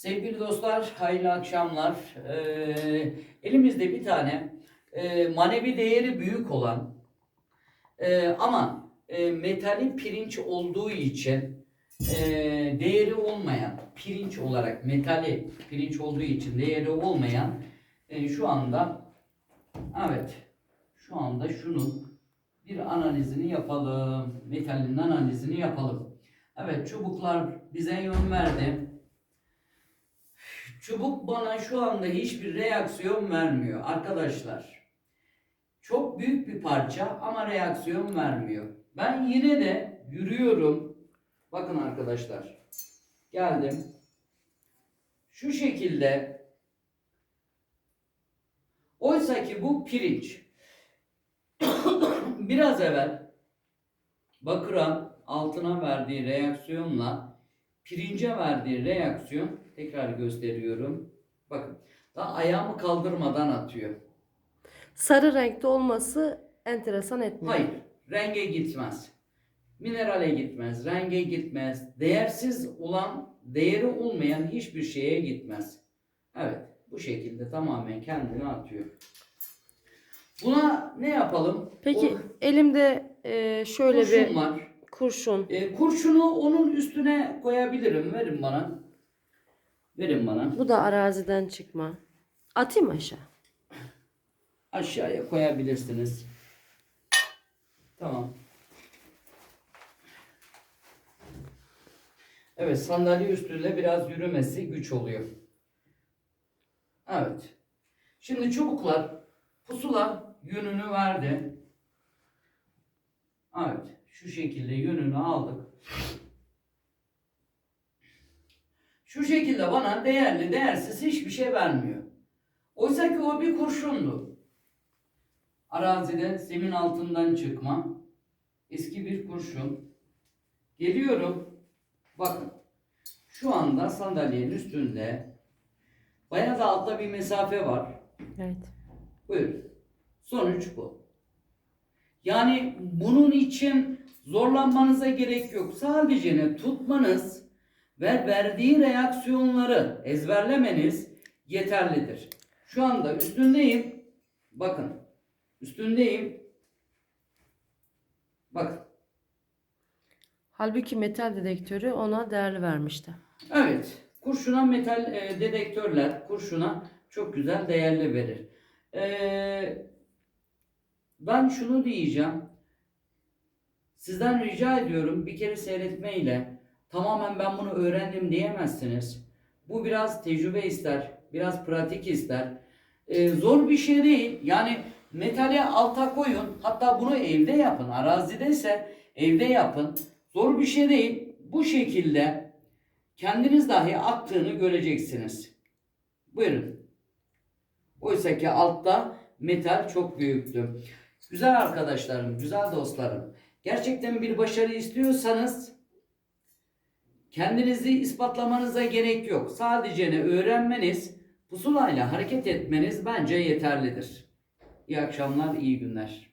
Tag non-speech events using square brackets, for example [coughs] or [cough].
Sevgili dostlar, hayırlı akşamlar. Ee, elimizde bir tane e, manevi değeri büyük olan e, ama e, metali pirinç olduğu için e, değeri olmayan, pirinç olarak metali pirinç olduğu için değeri olmayan e, şu anda evet şu anda şunun bir analizini yapalım. Metalin analizini yapalım. Evet çubuklar bize yön verdi. Çubuk bana şu anda hiçbir reaksiyon vermiyor arkadaşlar. Çok büyük bir parça ama reaksiyon vermiyor. Ben yine de yürüyorum. Bakın arkadaşlar. Geldim. Şu şekilde Oysa ki bu pirinç. [coughs] Biraz evvel bakıran altına verdiği reaksiyonla pirince verdiği reaksiyon tekrar gösteriyorum. Bakın daha ayağımı kaldırmadan atıyor. Sarı renkte olması enteresan etmiyor. Hayır, renge gitmez. Minerale gitmez, renge gitmez. Değersiz olan, değeri olmayan hiçbir şeye gitmez. Evet, bu şekilde tamamen kendini atıyor. Buna ne yapalım? Peki O elimde e, şöyle kurşun bir var. kurşun. E, kurşunu onun üstüne koyabilirim. Verin bana. Verin bana. Bu da araziden çıkma. Atayım aşağı. Aşağıya koyabilirsiniz. Tamam. Evet sandalye üstünde biraz yürümesi güç oluyor. Evet. Şimdi çubuklar pusula yönünü verdi. Evet. Şu şekilde yönünü aldık. Şu şekilde bana değerli değersiz hiçbir şey vermiyor. Oysa ki o bir kurşundu. Arazide zemin altından çıkma. Eski bir kurşun. Geliyorum. Bakın. Şu anda sandalyenin üstünde bayağı da altta bir mesafe var. Evet. Buyurun. Sonuç bu. Yani bunun için zorlanmanıza gerek yok. Sadece ne tutmanız ve verdiği reaksiyonları ezberlemeniz yeterlidir. Şu anda üstündeyim. Bakın. Üstündeyim. Bakın. Halbuki metal dedektörü ona değerli vermişti. Evet. Kurşuna metal e, dedektörler kurşuna çok güzel değerli verir. E, ben şunu diyeceğim. Sizden rica ediyorum bir kere seyretmeyle tamamen ben bunu öğrendim diyemezsiniz. Bu biraz tecrübe ister, biraz pratik ister. E, zor bir şey değil. Yani metali alta koyun. Hatta bunu evde yapın. Arazide ise evde yapın. Zor bir şey değil. Bu şekilde kendiniz dahi attığını göreceksiniz. Buyurun. Oysa ki altta metal çok büyüktü. Güzel arkadaşlarım, güzel dostlarım. Gerçekten bir başarı istiyorsanız kendinizi ispatlamanıza gerek yok. Sadece ne öğrenmeniz, pusulayla hareket etmeniz bence yeterlidir. İyi akşamlar, iyi günler.